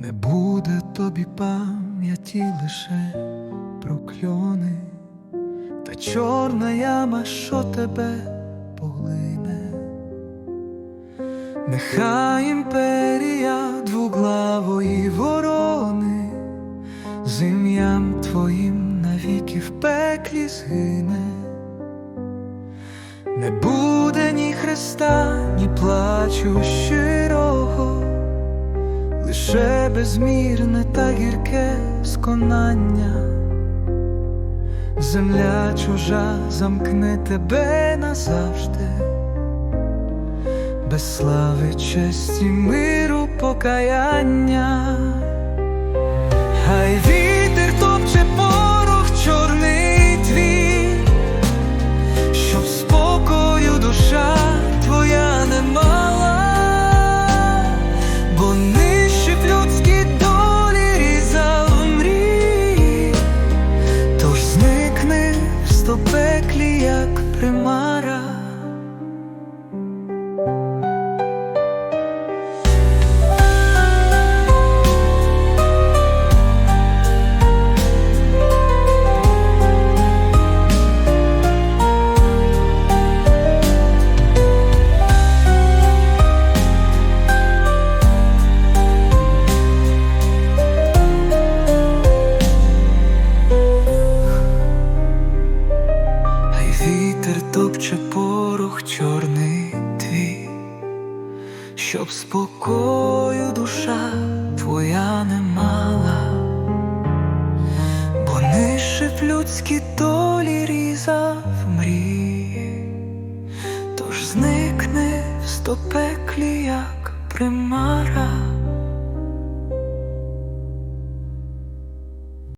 Не буде тобі пам'яті лише прокльони, та чорна яма, що тебе поглине. Нехай імперія двуглавої ворони з ім'ям твоїм навіки в пеклі згине. Не буде ні хреста, ні плачу щирого, лише безмірне та гірке сконання. Земля чужа замкне тебе назавжди, без слави, честі, миру, покаяння. Стопеклі, як примара. Топче порох чорний твій, щоб спокою душа твоя не мала, бо нишив людські долі різав мрії, тож зникни в стопеклі, як примара.